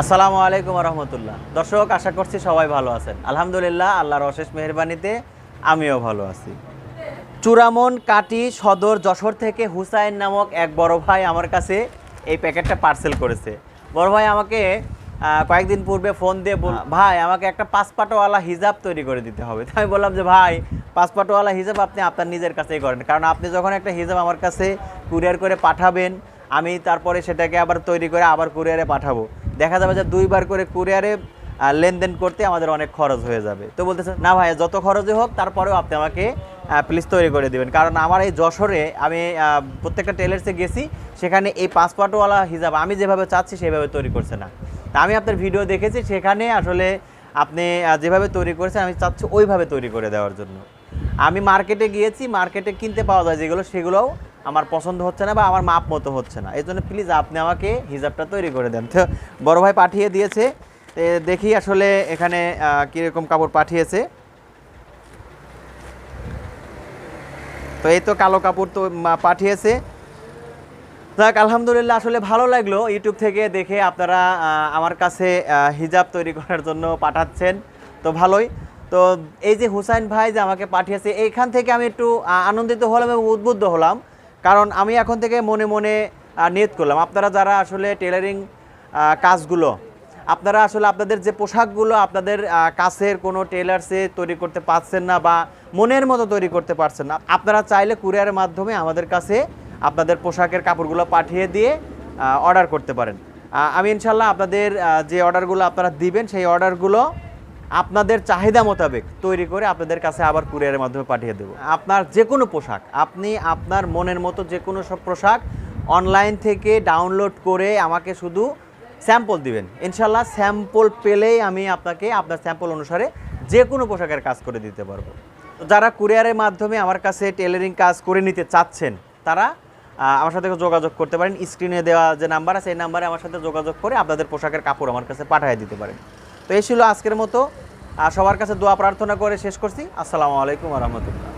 আসসালামু আলাইকুম রহমতুল্লাহ। দর্শক আশা করছি সবাই ভালো আছেন। আলহামদুলিল্লাহ আল্লাহর অশেষ মেহরবানিতে আমিও ভালো আছি। চূড়ামন কাটি সদর যশোর থেকে হুসাইন নামক এক বড় ভাই আমার কাছে এই প্যাকেটটা পার্সেল করেছে। বড় ভাই আমাকে কয়েকদিন পূর্বে ফোন দিয়ে বল ভাই আমাকে একটা পাসপাটোওয়ালা হিজাব তৈরি করে দিতে হবে। তো আমি বললাম যে ভাই পাসপাটোওয়ালা হিজাব আপনি আপনার নিজের কাছেই করেন। কারণ আপনি যখন একটা হিজাব আমার কাছে কুরিয়ার করে পাঠাবেন আমি তারপরে সেটাকে আবার তৈরি করে আবার কুরিয়ারে পাঠাবো। দেখা যাবে যে দুইবার করে কুরিয়ারে লেনদেন করতে আমাদের অনেক খরচ হয়ে যাবে। তো বলতেছে, না ভাই যত খরচই হোক, তারপরেও আপনি আমাকে প্লিজ তৈরি করে দিবেন। কারণ আমার এই যশোরে আমি প্রত্যেকটা টেলার্সে গেছি, সেখানে এই পাসপোর্টওয়ালা হিসাব আমি যেভাবে চাচ্ছি, সেভাবে তৈরি করছে না। তা আমি আপনার ভিডিও দেখেছি, সেখানে আসলে আপনি যেভাবে তৈরি করেছেন, আমি চাচ্ছি ওইভাবে তৈরি করে দেওয়ার জন্য। আমি মার্কেটে গিয়েছি মার্কেটে কিনতে পাওয়া যায় যেগুলো, সেগুলোও আমার পছন্দ হচ্ছে না বা আমার মাপ মতো হচ্ছে না। এই জন্য প্লিজ আপনি আমাকে হিসাবটা তৈরি করে দেন। তো বড় ভাই পাঠিয়ে দিয়েছে। দেখি আসলে এখানে কীরকম কাপড় পাঠিয়েছে। তো এই তো কালো কাপড় তো পাঠিয়েছে। যাক, আলহামদুলিল্লাহ আসলে ভালো লাগল ইউটিউব থেকে দেখে আপনারা আমার কাছে হিজাব তৈরি করার জন্য পাঠাচ্ছেন। তো ভালোই। তো এই যে হুসাইন ভাই যে আমাকে পাঠিয়েছে, এইখান থেকে আমি একটু আনন্দিত হলাম এবং উদ্বুদ্ধ হলাম। কারণ আমি এখন থেকে মনে মনে নিয়ত করলাম। আপনারা যারা আসলে টেলারিং কাজগুলো, আপনারা আসলে আপনাদের যে পোশাকগুলো আপনাদের কাছের কোনো টেলার্সে তৈরি করতে পারছেন না বা মনের মতো তৈরি করতে পারছেন না, আপনারা চাইলে কুরিয়ারের মাধ্যমে আমাদের কাছে আপনাদের পোশাকের কাপড়গুলো পাঠিয়ে দিয়ে অর্ডার করতে পারেন। আমি ইনশাল্লাহ আপনাদের যে অর্ডারগুলো আপনারা দিবেন, সেই অর্ডারগুলো আপনাদের চাহিদা মোতাবেক তৈরি করে আপনাদের কাছে আবার কুরিয়ারের মাধ্যমে পাঠিয়ে দেবো। আপনার যে কোনো পোশাক, আপনি আপনার মনের মতো যে কোনো সব পোশাক অনলাইন থেকে ডাউনলোড করে আমাকে শুধু স্যাম্পল দিবেন। ইনশাল্লাহ স্যাম্পল পেলেই আমি আপনাকে আপনার স্যাম্পল অনুসারে যে কোনো পোশাকের কাজ করে দিতে পারব। যারা কুরিয়ারের মাধ্যমে আমার কাছে টেলারিং কাজ করে নিতে চাচ্ছেন, তারা আমার সাথে যোগাযোগ করতে পারেন। স্ক্রিনে দেওয়া যে নাম্বার আছে, এই নাম্বারে আমার সাথে যোগাযোগ করে আপনাদের পোশাকের কাপড় আমার কাছে পাঠিয়ে দিতে পারেন। তো এই ছিল আজকের মতো। আর সবার কাছে দোয়া প্রার্থনা করে শেষ করছি। আসসালামু আলাইকুম রহমতুল্লাহ।